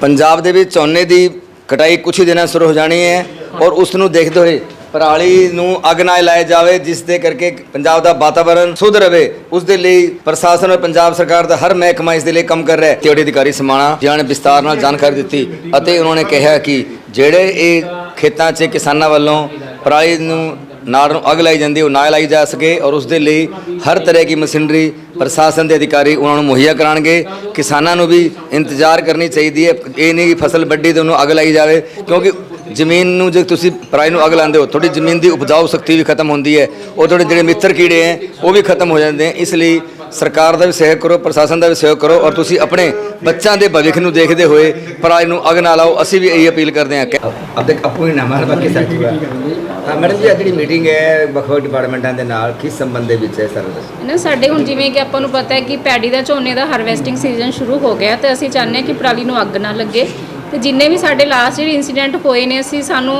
ਪੰਜਾਬ ਦੇ ਵਿੱਚ ਝੋਨੇ ਦੀ ਕਟਾਈ ਕੁਝ ਹੀ ਦਿਨਾਂ ਸ਼ੁਰੂ ਹੋ ਜਾਣੀ ਹੈ ਔਰ ਉਸ ਨੂੰ ਦੇਖਦੇ ਹੋਏ ਪਰਾਲੀ ਨੂੰ ਅੱਗ ਨਾ ਲਾਇਆ ਜਾਵੇ, ਜਿਸ ਦੇ ਕਰਕੇ ਪੰਜਾਬ ਦਾ ਵਾਤਾਵਰਣ ਸ਼ੁੱਧ ਰਵੇ ਉਸ ਦੇ ਲਈ ਪ੍ਰਸ਼ਾਸਨ ਔਰ ਪੰਜਾਬ ਸਰਕਾਰ ਦਾ ਹਰ ਮਹਿਕਮਾ ਇਸ ਦੇ ਲਈ ਕੰਮ ਕਰ ਰਿਹਾ ਹੈ। ਤਿਉੜੀ ਅਧਿਕਾਰੀ ਸਮਾਣਾ ਜਿਨ੍ਹਾਂ ਨੇ ਵਿਸਤਾਰ ਨਾਲ ਜਾਣਕਾਰੀ ਦਿੱਤੀ ਅਤੇ ਉਹਨਾਂ ਨੇ ਕਿਹਾ ਕਿ ਜਿਹੜੇ ਇਹ ਖੇਤਾਂ 'ਚ ਕਿਸਾਨਾਂ ਵੱਲੋਂ ਪਰਾਲੀ ਨੂੰ ਨਾੜ ਨੂੰ ਅੱਗ ਲਾਈ ਜਾਂਦੀ, ਉਹ ਨਾ ਲਾਈ ਜਾ ਸਕੇ ਔਰ ਉਸ ਦੇ ਲਈ ਹਰ ਤਰ੍ਹਾਂ ਦੀ ਮਸ਼ੀਨਰੀ ਪ੍ਰਸ਼ਾਸਨ ਦੇ ਅਧਿਕਾਰੀ ਉਹਨਾਂ ਨੂੰ ਮੁਹੱਈਆ ਕਰਾਣਗੇ ਕਿਸਾਨਾਂ ਨੂੰ ਵੀ ਇੰਤਜ਼ਾਰ ਕਰਨੀ ਚਾਹੀਦੀ ਹੈ। ਇਹ ਨਹੀਂ ਕਿ ਫਸਲ ਵੱਡੀ ਤੇ ਉਹਨੂੰ ਅੱਗ ਲਾਈ ਜਾਵੇ, ਕਿਉਂਕਿ ਜ਼ਮੀਨ ਨੂੰ ਜੇ ਤੁਸੀਂ ਪਰਾਈ ਨੂੰ ਅੱਗ ਲਾਉਂਦੇ ਹੋ, ਤੁਹਾਡੀ ਜ਼ਮੀਨ ਦੀ ਉਪਜਾਊ ਸ਼ਕਤੀ ਵੀ ਖਤਮ ਹੁੰਦੀ ਹੈ। ਉਹ ਤੁਹਾਡੇ ਜਿਹੜੇ ਮਿੱਤਰ ਕੀੜੇ ਹੈ, ਉਹ ਵੀ ਖਤਮ ਹੋ ਜਾਂਦੇ ਹੈ। ਇਸ ਲਈ ਸਰਕਾਰ ਦਾ ਵੀ ਸਹਿਯੋਗ ਕਰੋ ਪ੍ਰਸ਼ਾਸਨ ਦਾ ਵੀ ਸਹਿਯੋਗ ਕਰੋ ਔਰ ਤੁਸੀਂ ਆਪਣੇ ਬੱਚਿਆਂ ਦੇ ਭਵਿੱਖ ਨੂੰ ਦੇਖਦੇ ਹੋਏ ਪਰਾਈ ਨੂੰ ਅੱਗ ਨਾ ਲਾਓ ਅਸੀਂ ਵੀ ਇਹੀ ਅਪੀਲ ਕਰਦੇ ਹਾਂ ਕਿ ਅਬ ਤੱਕ ਆਪੂ ਹੀ ਨਾਮ ਹੈ ਬਾਕੀ ਸਾਥੀ ਹਾਂ। ਮੈਡਮ ਜੀ ਜਿਹੜੀ ਮੀਟਿੰਗ ਹੈ ਵੱਖ-ਵੱਖ ਡਿਪਾਰਟਮੈਂਟਾਂ ਦੇ ਨਾਲ ਕਿਸ ਸੰਬੰਧ ਦੇ ਵਿੱਚ ਹੈ ਸਰ? ਨਾ ਸਾਡੇ ਹੁਣ ਜਿਵੇਂ ਕਿ ਆਪਾਂ ਨੂੰ ਪਤਾ ਹੈ ਕਿ ਪੈਡੀ ਦਾ ਝੋਨੇ ਦਾ ਹਾਰਵੈਸਟਿੰਗ ਸੀਜ਼ਨ ਸ਼ੁਰੂ ਹੋ ਗਿਆ ਤੇ ਅਸੀਂ ਚਾਹੁੰਦੇ ਹਾਂ ਕਿ ਪਰਾਲੀ ਨੂੰ ਅੱਗ ਨਾ ਲੱਗੇ। ਤੇ ਜਿੰਨੇ ਵੀ ਸਾਡੇ ਲਾਸਟ ਜਿਹੜੇ ਇਨਸੀਡੈਂਟ ਹੋਏ ਨੇ ਅਸੀਂ ਸਾਨੂੰ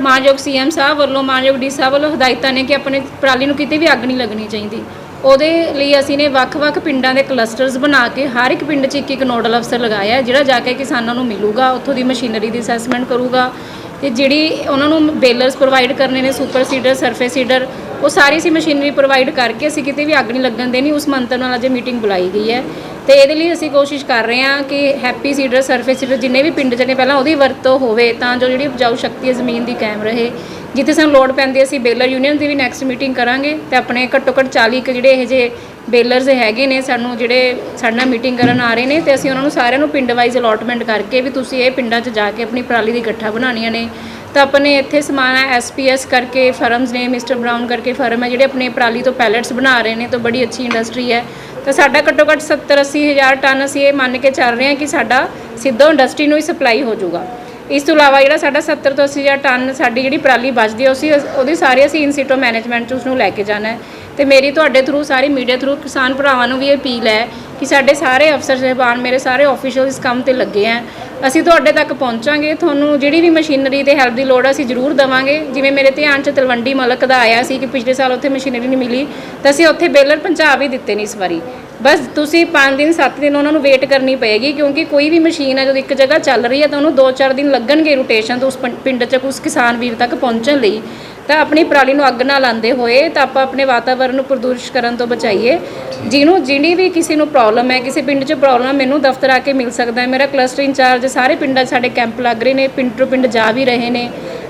ਮਾਨਯੋਗ ਸੀਐਮ ਸਾਹਿਬ ਵੱਲੋਂ ਮਾਨਯੋਗ ਡੀ ਸਾਹਿਬ ਵੱਲੋਂ ਹਦਾਇਤਾਂ ਨੇ ਕਿ ਆਪਣੇ ਪਰਾਲੀ ਨੂੰ ਕਿਤੇ ਵੀ ਅੱਗ ਨਹੀਂ ਲੱਗਣੀ ਚਾਹੀਦੀ। ਉਹਦੇ ਲਈ ਅਸੀਂ ਨੇ ਵੱਖ-ਵੱਖ ਪਿੰਡਾਂ ਦੇ ਕਲਸਟਰਸ ਬਣਾ ਕੇ ਹਰ ਇੱਕ ਪਿੰਡ 'ਚ ਇੱਕ ਇੱਕ ਨੋਡਲ ਅਫਸਰ ਲਗਾਇਆ ਜਿਹੜਾ ਜਾ ਕੇ ਕਿਸਾਨਾਂ ਨੂੰ ਮਿਲੂਗਾ, ਉੱਥੋਂ ਦੀ ਮਸ਼ੀਨਰੀ ਦੀ ਅਸੈਸਮੈਂਟ ਕਰੂਗਾ ਤੇ ਜਿਹੜੀ ਉਹਨਾਂ ਨੂੰ ਬੇਲਰਸ ਪ੍ਰੋਵਾਈਡ ਕਰਨੇ ਨੇ ਸੁਪਰ ਸੀਡਰ ਸਰਫੇਸ ਸੀਡਰ ਉਹ ਸਾਰੀ ਸੀ ਮਸ਼ੀਨਰੀ ਪ੍ਰੋਵਾਈਡ ਕਰਕੇ ਅਸੀਂ ਕਿਤੇ ਵੀ ਅੱਗ ਨਹੀਂ ਲੱਗਣ ਦੇਣੀ, ਉਸ ਮੰਤਰ ਨਾਲ ਅੱਜ ਮੀਟਿੰਗ ਬੁਲਾਈ ਗਈ ਹੈ। ਤੇ ਇਹਦੇ ਲਈ ਅਸੀਂ ਕੋਸ਼ਿਸ਼ ਕਰ ਰਹੇ ਹਾਂ ਕਿ ਹੈਪੀ ਸੀਡਰ ਸਰਫੇਸ ਸੀਡਰ ਜਿੰਨੇ ਵੀ ਪਿੰਡ 'ਚ ਨੇ, ਪਹਿਲਾਂ ਉਹਦੀ ਵਰਤੋਂ ਹੋਵੇ, ਤਾਂ ਜੋ ਜਿਹੜੀ ਉਪਜਾਊ ਸ਼ਕਤੀ ਹੈ ਜ਼ਮੀਨ ਦੀ ਕਾਇਮ ਰਹੇ। ਜਿੱਥੇ ਸਾਨੂੰ ਲੋੜ ਪੈਂਦੀ ਅਸੀਂ ਬੇਲਰ ਯੂਨੀਅਨ ਦੀ ਵੀ ਨੈਕਸਟ ਮੀਟਿੰਗ ਕਰਾਂਗੇ ਤੇ ਆਪਣੇ ਘੱਟੋ ਘੱਟ 40 ਕੁ ਜਿਹੜੇ ਇਹ ਜੇ ਬੇਲਰਸ ਹੈਗੇ ਨੇ ਸਾਨੂੰ ਜਿਹੜੇ ਸਾਡੇ ਨਾਲ ਮੀਟਿੰਗ ਕਰਨ ਆ ਰਹੇ ਨੇ ਤੇ ਅਸੀਂ ਉਹਨਾਂ ਨੂੰ ਸਾਰਿਆਂ ਨੂੰ ਪਿੰਡ ਵਾਈਜ਼ ਅਲੋਟਮੈਂਟ ਕਰਕੇ ਵੀ ਤੁਸੀਂ ਇਹ ਪਿੰਡਾਂ 'ਚ ਜਾ ਕੇ ਆਪਣੀ ਪਰਾਲੀ ਦੀ ਇਕੱਠਾ ਬਣਾਉਣੀਆਂ ਨੇ। ਤਾਂ ਆਪਣੇ ਇੱਥੇ ਸਮਾਨ ਹੈ ਐਸਪੀਐਸ ਕਰਕੇ ਫਰਮਸ ਨੇ, ਮਿਸਟਰ ਬਰਾਊਨ ਕਰਕੇ ਫਰਮ ਹੈ ਜਿਹੜੇ ਆਪਣੇ ਪਰਾਲੀ ਤੋਂ ਪੈਲਟਸ ਬਣਾ ਰਹੇ ਨੇ, ਤਾਂ ਬੜੀ ਅੱਛੀ ਇੰਡਸਟਰੀ ਹੈ। ਤਾਂ ਸਾਡਾ ਘੱਟੋ ਘੱਟ 70 80 ਹਜ਼ਾਰ ਟਨ ਅਸੀਂ ਇਹ ਮੰਨ ਕੇ ਚੱਲ ਰਹੇ ਹਾਂ ਕਿ ਸਾਡਾ ਸਿੱਧਾ ਇੰਡਸਟਰੀ ਨੂੰ ਹੀ ਸਪਲਾਈ ਹੋ ਜਾਊਗਾ। ਇਸ ਤੋਂ ਇਲਾਵਾ ਜਿਹੜਾ ਸਾਡਾ 70 ਤੋਂ 80 ਹਜ਼ਾਰ ਟਨ ਸਾਡੀ ਜਿਹੜੀ ਪਰਾਲੀ ਬਚਦੀ ਹੈ ਉਸੇ ਉਹਦੀ ਸਾਰੇ ਅਸੀਂ ਇਨਸੀਟੋ ਮੈਨੇਜਮੈਂਟ 'ਚ ਉਸ ਨੂੰ ਲੈ ਕੇ ਜਾਣਾ ਹੈ। ਤੇ ਮੇਰੀ ਤੁਹਾਡੇ ਥਰੂ ਸਾਰੀ ਮੀਡੀਆ ਥਰੂ ਕਿਸਾਨ ਭਰਾਵਾਂ ਨੂੰ ਵੀ ਅਪੀਲ ਹੈ ਕਿ ਸਾਡੇ ਸਾਰੇ ਅਫਸਰ ਸਹਿਬਾਨ, ਮੇਰੇ ਸਾਰੇ ਆਫੀਸ਼ੀਅਲ ਇਸ ਕੰਮ ਤੇ ਲੱਗੇ ਆ ਅਸੀਂ ਤੁਹਾਡੇ ਤੱਕ ਪਹੁੰਚਾਂਗੇ, ਤੁਹਾਨੂੰ ਜਿਹੜੀ ਵੀ ਮਸ਼ੀਨਰੀ ਤੇ ਹੈਲਪ ਦੀ ਲੋੜ ਹੈ ਅਸੀਂ ਜ਼ਰੂਰ ਦਵਾਂਗੇ। ਜਿਵੇਂ ਮੇਰੇ ਧਿਆਨ 'ਚ ਤਲਵੰਡੀ ਮਲਕ ਦਾ ਆਇਆ ਸੀ ਕਿ ਪਿਛਲੇ ਸਾਲ ਉੱਥੇ ਮਸ਼ੀਨਰੀ ਨਹੀਂ ਮਿਲੀ, ਤਾਂ ਅਸੀਂ ਉੱਥੇ ਬੇਲਰ ਪਹੁੰਚਾ ਵੀ ਦਿੱਤੇ ਨੇ ਇਸ ਵਾਰੀ। ਬਸ ਤੁਸੀਂ 5 ਦਿਨ 7 ਦਿਨ ਉਹਨਾਂ ਨੂੰ ਵੇਟ ਕਰਨੀ ਪਏਗੀ ਕਿਉਂਕਿ ਕੋਈ ਵੀ ਮਸ਼ੀਨ ਹੈ ਜਦੋਂ ਇੱਕ ਜਗ੍ਹਾ ਚੱਲ ਰਹੀ ਹੈ ਤਾਂ ਉਹਨੂੰ 2-4 ਦਿਨ ਲੱਗਣਗੇ ਰੋਟੇਸ਼ਨ ਤੋਂ ਉਸ ਪਿੰਡ 'ਚ ਉਸ ਕਿਸਾਨ ਵੀਰ ਤੱਕ ਪਹੁੰਚਣ ਲਈ। ਤਾਂ ਆਪਣੀ ਪਰਾਲੀ ਨੂੰ ਅੱਗ ਨਾ ਲਾਉਂਦੇ ਹੋਏ ਤਾਂ ਆਪਾਂ ਆਪਣੇ ਵਾਤਾਵਰਣ ਨੂੰ ਪ੍ਰਦੂਸ਼ਿਤ ਕਰਨ ਤੋਂ ਬਚਾਈਏ। ਜਿਹਨੂੰ ਜਿਹੜੀ ਵੀ ਕਿਸੇ ਨੂੰ ਪ੍ਰੋਬਲਮ ਹੈ, ਕਿਸੇ ਪਿੰਡ 'ਚ ਪ੍ਰੋਬਲਮ ਹੈ, ਮੈਨੂੰ ਦਫ਼ਤਰ ਆ ਕੇ ਮਿਲ ਸਕਦਾ ਹੈ। ਮੇਰਾ ਕਲਸਟਰ ਇੰਚਾਰਜ ਸਾਰੇ ਪਿੰਡਾਂ 'ਚ ਸਾਡੇ ਕੈਂਪ ਲੱਗ ਰਹੇ ਨੇ, ਪਿੰਡ ਟੂ ਪਿੰਡ ਜਾ ਵੀ ਰਹੇ ਨੇ।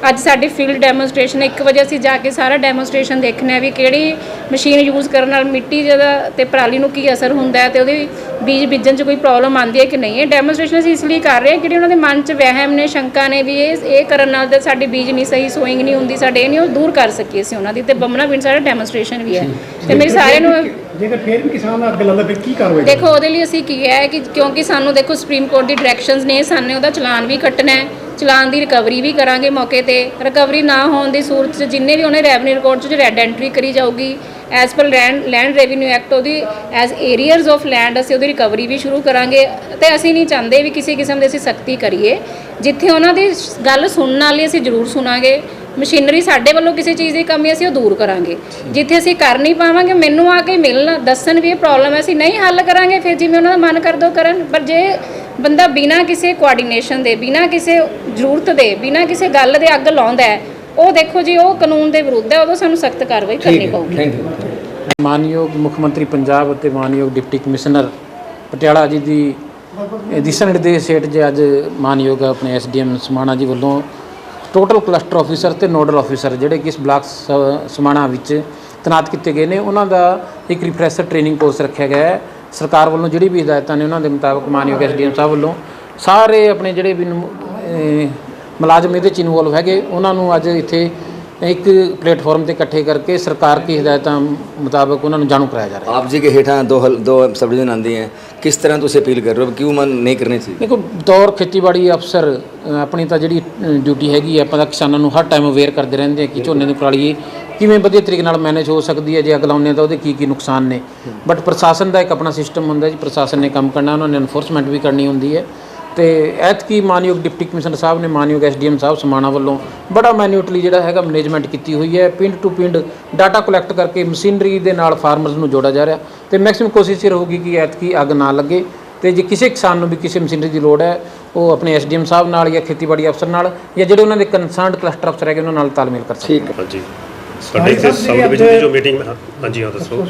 ਅੱਜ ਸਾਡੀ ਫੀਲਡ ਡੈਮੋਨਸਟ੍ਰੇਸ਼ਨ 1 ਵਜੇ ਅਸੀਂ ਜਾ ਕੇ ਸਾਰਾ ਡੈਮੋਨਸਟ੍ਰੇਸ਼ਨ ਦੇਖਣਾ ਵੀ ਕਿਹੜੀ ਮਸ਼ੀਨ ਯੂਜ਼ ਕਰਨ ਨਾਲ ਮਿੱਟੀ ਜਿਹਦਾ ਤੇ ਪਰਾਲੀ ਨੂੰ ਕੀ ਅਸਰ ਹੁੰਦਾ ਹੈ ਤੇ ਉਹਦੇ ਬੀਜ ਬੀਜਣ 'ਚ ਕੋਈ ਪ੍ਰੋਬਲਮ ਆਉਂਦੀ ਹੈ ਕਿ ਨਹੀਂ? ਇਹ ਡੈਮੋਨਸਟ੍ਰੇਸ਼ਨ ਅਸੀਂ ਇਸ ਲਈ ਕਰ ਰਹੇ ਹਾਂ ਕਿ ਜਿਹੜੇ ਉਹਨਾਂ ਦੇ ਮਨ 'ਚ ਵਹਿਮ ਨੇ ਸ਼ੰਕਾ ਨੇ ਵੀ ਇਹ ਇਹ ਕਰਨ ਨਾਲ ਤੇ ਸਾਡੀ ਬੀਜ ਨਹੀਂ ਸਹੀ ਸੋਇੰਗ ਨਹੀਂ ਹੁੰਦੀ ਸਾਡੇ ਇਹ ਨਹੀਂ ਉਹ ਦੂਰ ਕਰ ਸਕੀਏ ਅਸੀਂ ਉਹਨਾਂ ਦੀ ਤੇ ਬੰਮਣਾ ਪਿੰਡ ਸਾਡਾ ਡੈਮੋਨਸਟ੍ਰੇਸ਼ਨ ਵੀ ਹੈ। ਤੇ ਮੇਰੀ ਸਾਰਿਆਂ ਨੂੰ ਜੇਕਰ ਫਿਰ ਵੀ ਕਿਸਾਨ ਅੱਗ ਲਾਉਂਦਾ ਫਿਰ ਕੀ ਕਾਰਵਾਈ ਦੇਖੋ ਉਹਦੇ ਲਈ ਅਸੀਂ ਕੀ ਹੈ ਕਿ ਕਿਉਂਕਿ ਸਾਨੂੰ ਦੇਖੋ ਸੁਪਰੀਮ ਕੋਰਟ ਦੀ ਡਾਇਰੈਕਸ਼ਨਸ ਨੇ ਸਾਨੂੰ ਉਹਦਾ ਚਲਾਨ ਵੀ ਕੱਟਣਾ ਹੈ। ਚਲਾਨ ਦੀ ਰਿਕਵਰੀ ਵੀ ਕਰਾਂਗੇ ਮੌਕੇ ਤੇ। ਰਿਕਵਰੀ ਨਾ ਹੋਣ ਦੀ ਸੂਰਤ 'ਚ ਜਿੰਨੇ ਵੀ ਉਹਨੇ ਰੈਵਨਿਊ ਰਿਕਾਰਡ 'ਚ ਰੈਡ ਐਂਟਰੀ ਕਰੀ ਜਾਊਗੀ as per land land revenue act ਉਹਦੀ ਐਜ਼ ਏਰੀਅਰਸ ਆਫ ਲੈਂਡ ਅਸੀਂ ਉਹਦੀ ਰਿਕਵਰੀ ਵੀ ਸ਼ੁਰੂ ਕਰਾਂਗੇ ਤੇ ਅਸੀਂ ਨਹੀਂ ਚਾਹੁੰਦੇ ਵੀ ਕਿਸੇ ਕਿਸਮ ਦੀ ਅਸੀਂ ਸਖਤੀ ਕਰੀਏ। ਜਿੱਥੇ ਉਹਨਾਂ ਦੀ ਗੱਲ ਸੁਣਨ ਵਾਲੀ ਅਸੀਂ ਜ਼ਰੂਰ ਸੁਣਾਂਗੇ। ਮਸ਼ੀਨਰੀ ਸਾਡੇ ਵੱਲੋਂ ਕਿਸੇ ਚੀਜ਼ ਦੀ ਕਮੀ ਅਸੀਂ ਉਹ ਦੂਰ ਕਰਾਂਗੇ। ਜਿੱਥੇ ਅਸੀਂ ਕਰ ਨਹੀਂ ਪਾਵਾਂਗੇ ਮੈਨੂੰ ਆ ਕੇ ਮਿਲਣ ਦੱਸਣ ਵੀ ਇਹ ਪ੍ਰੋਬਲਮ ਹੈ ਅਸੀਂ ਨਹੀਂ ਹੱਲ ਕਰਾਂਗੇ ਫਿਰ ਜਿਵੇਂ ਉਹਨਾਂ ਦਾ ਮਨ ਕਰ ਦੋ ਕਰਨ। ਪਰ ਜੇ ਬੰਦਾ ਬਿਨਾਂ ਕਿਸੇ ਕੋਆਰਡੀਨੇਸ਼ਨ ਦੇ ਬਿਨਾਂ ਕਿਸੇ ਜ਼ਰੂਰਤ ਦੇ ਬਿਨਾਂ ਕਿਸੇ ਗੱਲ ਦੇ ਅੱਗ ਲਾਉਂਦਾ ਹੈ ਉਹ ਦੇਖੋ ਜੀ ਉਹ ਕਾਨੂੰਨ ਦੇ ਵਿਰੁੱਧ ਹੈ ਉਦੋਂ ਸਾਨੂੰ ਸਖਤ ਕਾਰਵਾਈ ਕਰਨੀ ਪਊਗੀ। Thank you. ਮਾਨਯੋਗ ਮੁੱਖ ਮੰਤਰੀ ਪੰਜਾਬ ਅਤੇ ਮਾਨਯੋਗ ਡਿਪਟੀ ਕਮਿਸ਼ਨਰ ਪਟਿਆਲਾ ਜੀ ਦੀ ਇਹ ਦਿਸ਼ਾ ਨਿਰਦੇਸ਼ ਹੇਠ ਜੇ ਅੱਜ ਮਾਨਯੋਗ ਆਪਣੇ ਐਸਡੀਐਮ ਸਮਾਣਾ ਜੀ ਵੱਲੋਂ ਟੋਟਲ ਕਲਸਟਰ ਆਫੀਸਰ ਤੇ ਨੋਡਲ ਆਫੀਸਰ ਜਿਹੜੇ ਕਿ ਇਸ ਬਲਾਕ ਸਮਾਣਾ ਵਿੱਚ ਤੈਨਾਤ ਕੀਤੇ ਗਏ ਨੇ, ਉਹਨਾਂ ਦਾ ਇੱਕ ਰਿਫਰੈਸ਼ਰ ਟ੍ਰੇਨਿੰਗ ਕੋਰਸ ਰੱਖਿਆ ਗਿਆ ਹੈ। ਸਰਕਾਰ ਵੱਲੋਂ ਜਿਹੜੀ ਵੀ ਹਦਾਇਤਾਂ ਨੇ ਉਹਨਾਂ ਦੇ ਮੁਤਾਬਕ ਮਾਨਯੋਗ ਐਸਡੀਐਮ ਸਾਹਿਬ ਵੱਲੋਂ ਸਾਰੇ ਆਪਣੇ ਜਿਹੜੇ ਵੀ ਮੁਲਾਜ਼ਮ ਇਹਦੇ ਚ ਇਨਵੋਲਵ ਹੈਗੇ, ਉਹਨਾਂ ਨੂੰ ਅੱਜ ਇੱਥੇ ਇੱਕ ਪਲੇਟਫਾਰਮ ਤੇ ਇਕੱਠੇ ਕਰਕੇ ਸਰਕਾਰ ਕੀ ਹਦਾਇਤਾਂ ਮੁਤਾਬਕ ਉਹਨਾਂ ਨੂੰ ਜਾਣੂ ਕਰਾਇਆ ਜਾ ਰਿਹਾ ਹੈ आप जी के हेठा दो हल दो सब डिवीजन आती हैं किस तरह तुम अपील कर रहे हो क्यों मन नहीं करनी चाहिए ਦੇਖੋ ਦੌਰ ਖੇਤੀਬਾੜੀ ਅਫਸਰ ਅ, ਆਪਣੀ ਤਾਂ ਜਿਹੜੀ ਡਿਊਟੀ ਹੈਗੀ ਹੈ ਆਪਾਂ ਤਾਂ ਕਿਸਾਨਾਂ ਨੂੰ ਹਰ ਟਾਈਮ ਅਵੇਅਰ ਕਰਦੇ ਰਹਿੰਦੇ ਆ ਕਿ ਝੋਨੇ ਦੀ ਪਰਾਲੀ ਕਿਵੇਂ ਵਧੀਆ ਤਰੀਕੇ ਨਾਲ ਮੈਨੇਜ ਹੋ ਸਕਦੀ ਹੈ ਜੇ ਅੱਗ ਲਾਉਂਦੇ ਹਾਂ ਤਾਂ ਉਹਦੇ ਕੀ ਕੀ ਨੁਕਸਾਨ ਨੇ ਬਟ ਪ੍ਰਸ਼ਾਸਨ ਦਾ ਇੱਕ ਆਪਣਾ ਸਿਸਟਮ ਹੁੰਦਾ ਜੀ ਪ੍ਰਸ਼ਾਸਨ ਨੇ ਕੰਮ ਕਰਨਾ ਉਹਨਾਂ ਨੇ ਐਨਫੋਰਸਮੈਂਟ ਵੀ ਕਰਨੀ ਹੁੰਦੀ ਹੈ ਤੇ ਐਤਕੀ ਮਾਨਯੋਗ ਡਿਪਟੀ ਕਮਿਸ਼ਨਰ ਸਾਹਿਬ ਨੇ ਮਾਨਯੋਗ ਐਸਡੀਐਮ ਸਾਹਿਬ ਸਮਾਣਾ ਵੱਲੋਂ ਬੜਾ ਮੈਨੂਟਲੀ ਜਿਹੜਾ ਹੈਗਾ ਮੈਨੇਜਮੈਂਟ ਕੀਤੀ ਹੋਈ ਹੈ। ਪਿੰਡ ਟੂ ਪਿੰਡ ਡਾਟਾ ਕਲੈਕਟ ਕਰਕੇ ਮਸ਼ੀਨਰੀ ਦੇ ਨਾਲ ਫਾਰਮਰਸ ਨੂੰ ਜੋੜਿਆ ਜਾ ਰਿਹਾ ਤੇ ਮੈਕਸਿਮਮ ਕੋਸ਼ਿਸ਼ ਇਹ ਰਹੂਗੀ ਕਿ ਐਤਕੀ ਅੱਗ ਨਾ ਲੱਗੇ ਤੇ ਜੇ ਕਿਸੇ ਕਿਸਾਨ ਨੂੰ ਵੀ ਕਿਸੇ ਮਸ਼ੀਨਰੀ ਦੀ ਲੋੜ ਹੈ ਉਹ ਆਪਣੇ ਐਸਡੀਐਮ ਸਾਹਿਬ ਨਾਲ ਜਾਂ ਖੇਤੀਬਾੜੀ ਅਫਸਰ ਨਾਲ ਜਾਂ ਜਿਹੜੇ ਉਹਨਾਂ ਦੇ ਕੰਸਰਨਡ ਕਲਸਟਰ ਅਫਸਰ ਹੈਗੇ ਉਹਨਾਂ ਨਾਲ ਤਾਲਮੇਲ ਕਰ ਸਕਦੇ ਠੀਕ ਹਾਂਜੀ। ਸਾਡੇ ਇੱਥੇ ਸਬ ਡਿਵੀਜ਼ਨ ਦੀ ਜੋ ਮੀਟਿੰਗ ਹਾਂਜੀ ਹਾਂ ਦੱਸੋ।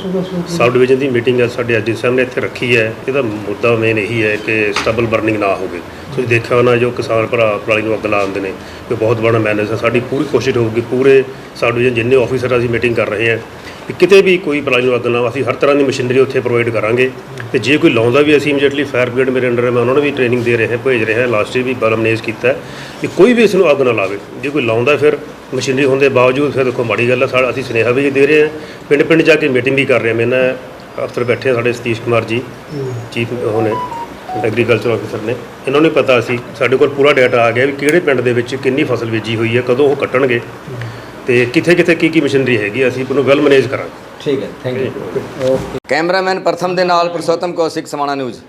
ਸਬ ਡਿਵੀਜ਼ਨ ਦੀ ਮੀਟਿੰਗ ਹੈ ਸਾਡੇ ਐਸਡੀ ਸਾਹਿਬ ਨੇ ਇੱਥੇ ਰੱਖੀ ਹੈ। ਇਹਦਾ ਮੁੱਦਾ ਮੇਨ ਇਹੀ ਹੈ ਕਿ ਸਟਬਲ ਬਰਨਿੰਗ ਨਾ ਹੋਵੇ। ਤੁਸੀਂ ਦੇਖਿਆ ਹੋਣਾ ਜੋ ਕਿਸਾਨ ਭਰਾ ਪਰਾਲੀ ਨੂੰ ਅੱਗ ਲਾਉਂਦੇ ਨੇ ਇਹ ਬਹੁਤ ਬੜਾ ਮੈਨੇਜ ਹੈ ਸਾਡੀ ਪੂਰੀ ਕੋਸ਼ਿਸ਼ ਹੋਊਗੀ ਪੂਰੇ ਸਬ ਡਿਵੀਜ਼ਨ ਜਿੰਨੇ ਆਫੀਸਰ ਅਸੀਂ ਮੀਟਿੰਗ ਕਰ ਰਹੇ ਹਾਂ ਕਿ ਕਿਤੇ ਵੀ ਕੋਈ ਪਰਾਲੀ ਨੂੰ ਅੱਗ ਨਾ ਅਸੀਂ ਹਰ ਤਰ੍ਹਾਂ ਦੀ ਮਸ਼ੀਨਰੀ ਉੱਥੇ ਪ੍ਰੋਵਾਈਡ ਕਰਾਂਗੇ। ਤੇ ਜੇ ਕੋਈ ਲਾਉਂਦਾ ਵੀ ਅਸੀਂ ਇਮੀਡੀਏਟਲੀ ਫਾਇਰ ਬ੍ਰਿਗੇਡ ਮੇਰੇ ਅੰਡਰ ਹੈ, ਮੈਂ ਉਹਨਾਂ ਨੂੰ ਵੀ ਟ੍ਰੇਨਿੰਗ ਦੇ ਰਿਹਾ, ਭੇਜ ਰਿਹਾ ਲਾਸਟ ਈਅਰ ਵੀ ਬਲਮਨੇਜ ਕੀਤਾ ਹੈ ਕਿ ਕੋਈ ਵੀ ਇਸ ਨੂੰ ਅੱਗ ਨਾ ਲਾਵੇ। ਜੇ ਕੋਈ ਲਾਉਂਦਾ ਫਿਰ ਮਸ਼ੀਨਰੀ ਹੋਣ ਦੇ ਬਾਵਜੂਦ ਫਿਰ ਦੇਖੋ ਮਾੜੀ ਗੱਲ ਹੈ, ਸਾਡਾ ਅਸੀਂ ਸੁਨੇਹਾ ਵੀ ਦੇ ਰਹੇ ਹਾਂ। ਪਿੰਡ ਪਿੰਡ ਜਾ ਕੇ ਮੀਟਿੰਗ ਵੀ ਕਰ ਰਹੇ ਹਾਂ। ਮੈਂ ਨਾਲ ਅਫਸਰ ਬੈਠੇ ਆ ਸਾਡੇ ਸਤੀਸ਼ ਕੁਮਾਰ ਜੀ ਚੀਫ ਉਹ ਨੇ ਐਗਰੀਕਲਚਰ ਆਫਿਸਰ ਨੇ। ਇਹਨਾਂ ਨੂੰ ਪਤਾ ਸੀ, ਸਾਡੇ ਕੋਲ ਪੂਰਾ ਡਾਟਾ ਆ ਗਿਆ ਵੀ ਕਿਹੜੇ ਪਿੰਡ ਦੇ ਵਿੱਚ ਕਿੰਨੀ ਫਸਲ ਬੀਜੀ ਹੋਈ ਹੈ, ਕਦੋਂ ਉਹ ਕੱਟਣਗੇ। ਤੇ ਕਿੱਥੇ ਕਿੱਥੇ ਕੀ ਕੀ ਮਸ਼ੀਨਰੀ ਹੈਗੀ ਅਸੀਂ ਉਹਨੂੰ ਵੈਲ ਮੈਨੇਜ ਕਰਾਂਗੇ। ਠੀਕ ਹੈ ਥੈਂਕ ਯੂ ਕੈਮਰਾਮੈਨ ਪ੍ਰਥਮ ਦੇ ਨਾਲ ਪੁਰਸ਼ੋਤਮ ਕੌਸ਼ਿਕ ਸਮਾਣਾ ਨਿਊਜ਼।